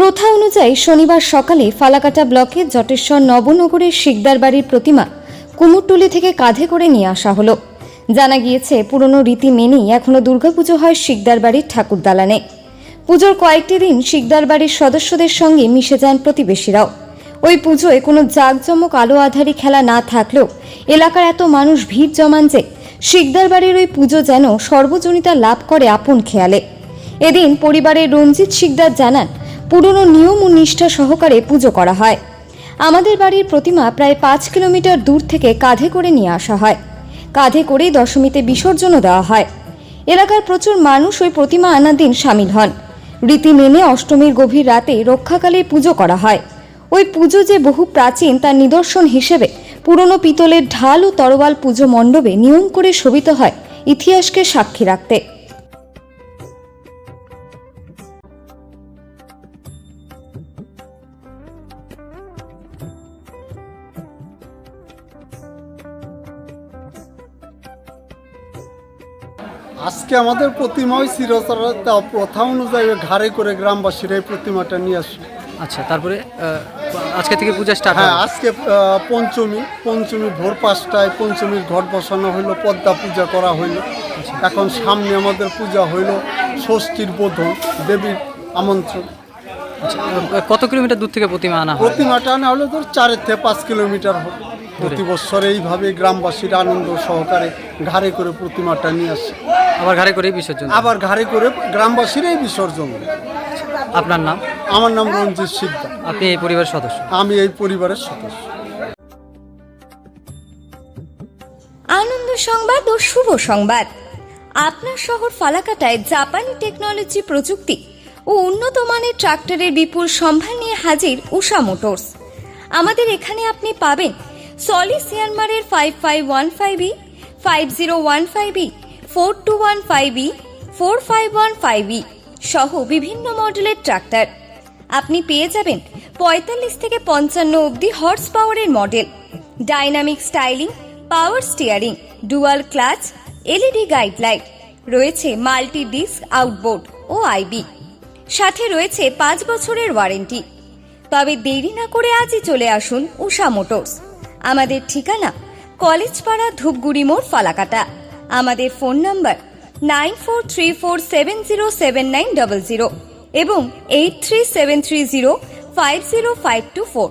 প্রথা অনুযায়ী শনিবার সকালে ফালাকাটা ব্লকের জটেশ্বর নবনগরের শিকদার বাড়ির প্রতিমা কুমোরটুলি থেকে কাঁধে করে নিয়ে আসা হলো। জানা গিয়েছে, পুরনো রীতি মেনেই এখনও দুর্গাপুজো হয় শিকদার বাড়ির ঠাকুর দালানে। পুজোর কয়েকটি দিন শিকদার বাড়ির সদস্যদের সঙ্গে মিশে যান প্রতিবেশীরাও। ওই পুজোয় কোনো জাঁকজমক আলো আধারি খেলা না থাকলেও এলাকার এত মানুষ ভিড় জমান যে শিকদার বাড়ির ওই পুজো যেন সর্বজনিতা লাভ করে আপন খেয়ালে। এদিন পরিবারের রঞ্জিত শিকদার জানান পুরনো নিয়ম ও নিষ্ঠা সহকারে পুজো করা হয়। আমাদের বাড়ির প্রতিমা প্রায় পাঁচ কিলোমিটার দূর থেকে কাঁধে করে নিয়ে আসা হয়। কাঁধে করেই দশমীতে বিসর্জনও দেওয়া হয়। এলাকার প্রচুর মানুষ ওই প্রতিমা আনার দিন সামিল হন। রীতি মেনে অষ্টমীর গভীর রাতে রক্ষাকালীর পুজো করা হয়। ওই পুজো যে বহু প্রাচীন তার নিদর্শন হিসেবে পুরনো পিতলের ঢাল ও তরোয়াল পুজো মণ্ডপে নিয়ম করে শোভিত হয় ইতিহাসকে সাক্ষী রাখতে। আজকে আমাদের প্রতিমা ওই চিরচরাতা প্রথা অনুযায়ী ঘাড়ে করে গ্রামবাসীরা এই প্রতিমাটা নিয়ে আসে আচ্ছা তারপরে আজকে থেকে পূজা স্টার্ট হ্যাঁ আজকে পঞ্চমী পঞ্চমী ভোর পাঁচটায় পঞ্চমীর ঘট বসানো হইল পদ্মা পূজা করা হইল। এখন সামনে আমাদের পূজা হইল ষষ্ঠীর বোধন দেবীর আমন্ত্রণ। আচ্ছা, কত কিলোমিটার দূর থেকে প্রতিমা আনা প্রতিমাটা আনা হলো ধর চারের থেকে পাঁচ কিলোমিটার হবে প্রতি বছর এইভাবে গ্রামবাসীরা আনন্দ সহকারে ঘাড়ে করে প্রতিমাটা নিয়ে আসে। আবার ঘাড়ে করে বিসর্জন আবার ঘাড়ে করে গ্রামবাসীরাই বিসর্জন আপনার নাম? আমার নাম রঞ্জিত সিকদার আপনি এই পরিবারের সদস্য? আমি এই পরিবারের সদস্য। আনন্দ সংবাদ ও শুভ সংবাদ। আপনার শহর ফালাকাটায় জাপানি টেকনোলজি প্রযুক্তি ও উন্নত মানের ট্রাক্টরের বিপুল সম্ভার নিয়ে হাজির উষা মোটরস। আমাদের এখানে আপনি পাবেন সলি সিয়ানমারের five five one five E five zero one five E four two one five E, four five one five E সহ বিভিন্ন মডেলের ট্রাক্টর। আপনি পেয়ে যাবেন পঁয়তাল্লিশ থেকে পঞ্চান্ন অবধি হর্স পাওয়ারের model dynamic styling power steering dual clutch LED guide light রয়েছে মাল্টি ডিস্ক আউটবোর্ড ও আইবি সাথে রয়েছে পাঁচ বছরের ওয়ারেন্টি তবে দেরি না করে আজই চলে আসুন উষা মোটরস। আমাদের ঠিকানা কলেজপাড়া ধূপগুড়ি মোড়, ফালাকাটা। আমাদের phone number nine four three four seven zero seven nine double zero এবং eight three seven three zero five zero five two four.